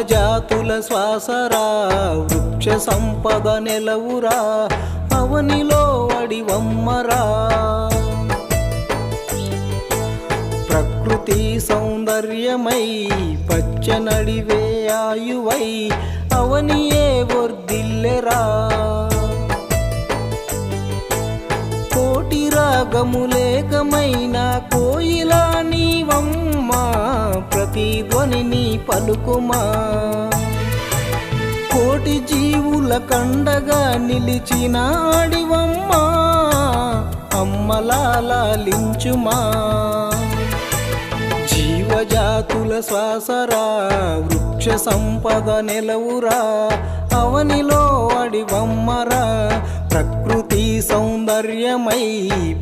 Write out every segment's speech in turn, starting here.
జాతుల శ్వాసరా వృక్ష సంపద నెలవురా అవనిలో అడివమ్మరా. ప్రకృతి సౌందర్యమై పచ్చనడివే ఆయువై అవనియే వర్దిల్లెరా కోటి రాగములేకమైన కోయిలా నీవమ్మ. ప్రతిధ్వనిని పలుకుమా? కోటి జీవుల కండగా నిలిచినాడివమ్మా అమ్మలాలించుమా జీవజాతుల శ్వాసరా వృక్ష సంపద నెలవురా అవనిలో సౌందర్యమై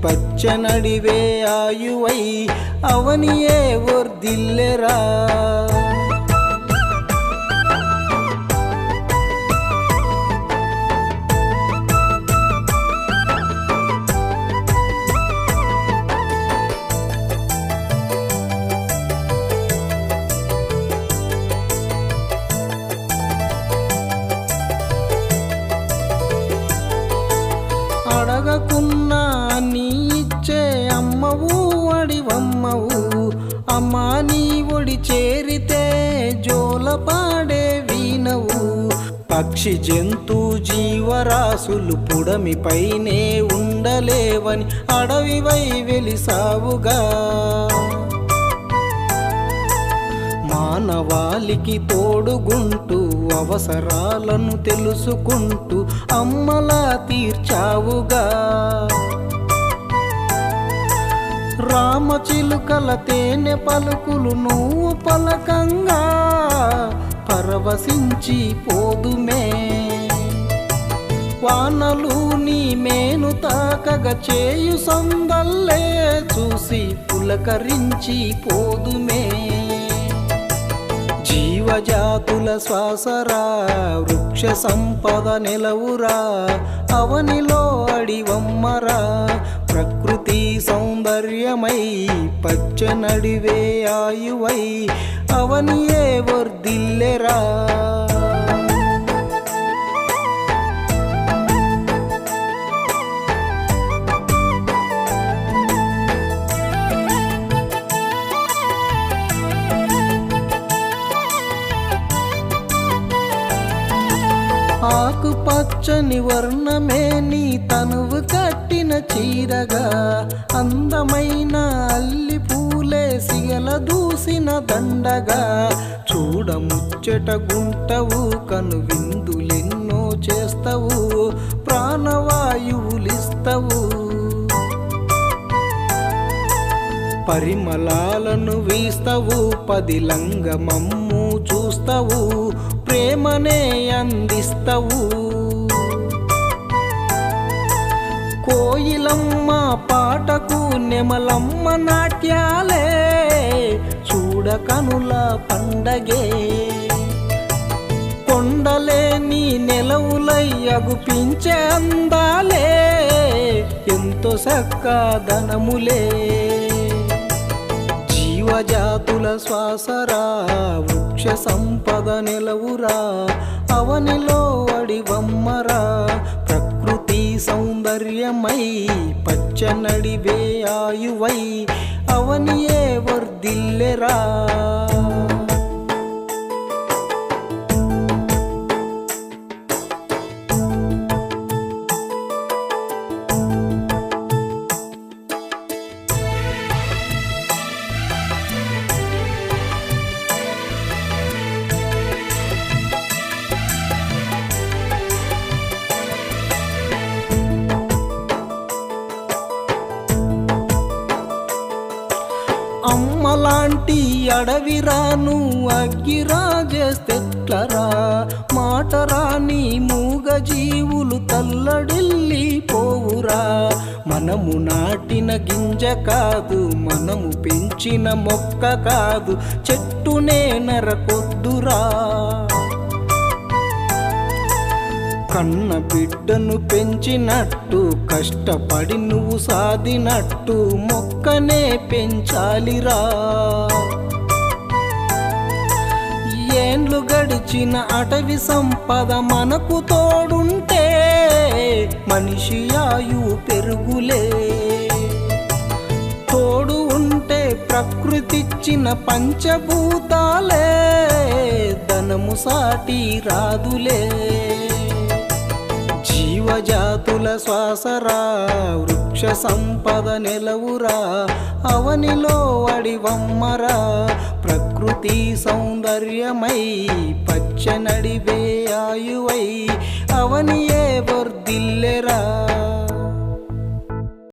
పచ్చనడివే ఆయువై అవనియే వర్దిల్లెరా చేరితే జోలపాడే వీణవు. పక్షి జంతు జీవరాశులు పుడమిపైనే ఉండలేవని అడవివై వెలిసావుగా. మానవాళికి తోడుగుంటూ అవసరాలను తెలుసుకుంటూ అమ్మలా తీర్చావుగా. రామచిలుకల తేనె పలుకులు నువ్వు పరవశించి పోదుమే. వానలు నీ మేను తాకగ చేయు సందల్లే చూసి పులకరించి పోదుమే. జీవజాతుల శ్వాసరా వృక్ష సంపద నెలవురా అవనిలో అడివమ్మరా ప్రకృతి సౌందర్యమై పచ్చనడివే ఆయువై అవనియే వర్దిల్లెరా ఆకు పచ్చని వర్ణమే నీ తనువు కట్టిన చీరగా అందమైన అల్లి పూలే సిగల దూసిన దండగా. చూడముచ్చట గుంటవు కను విందులెన్నో చేస్తవు ప్రాణవాయువులిస్తవు. పరిమళాలను వీస్తవు పదిలంగ మమ్ము చూస్తవు ప్రేమనే అందిస్తవు. పాటకు నెమలమ్మ నాట్యాలే చూడకనుల పండగే. కొండలే నీ నెలవులై అగుపించే అందాలే ఎంతో సక్కదనములే జీవజాతుల శ్వాసరా వృక్ష సంపద నెలవురా అవనిలో అడివమ్మరా ప్రకృతి సౌందర్యమై పచ్చనడివే ఆయువై అవనియే వర్దిల్లెరా అమ్మలాంటి అడవిరాను అగ్గిరాజేస్తెట్లరా మాట రాని మూగ జీవులు తల్లడిల్లి పోవురా. మనము నాటిన గింజ కాదు మనము పెంచిన మొక్క కాదు. చెట్టునే నరకొద్దురా. కన్న బిడ్డను పెంచినట్టు కష్టపడి నువ్వు సాధినట్టు మొక్కనే పెంచాలిరా. ఏండ్లు గడిచిన అటవి సంపద మనకు తోడుంటే మనిషి ఆయువు పెరుగులే. తోడు ఉంటే ప్రకృతిచ్చిన పంచభూతాలే ధనము సాటి రాదులే. జాతుల శ్వాసరా వృక్ష సంపద నెలవురా అవనిలో అడివమ్మరా ప్రకృతి సౌందర్యమై పచ్చనడివే ఆయువై అవనియే వర్దిల్లెరా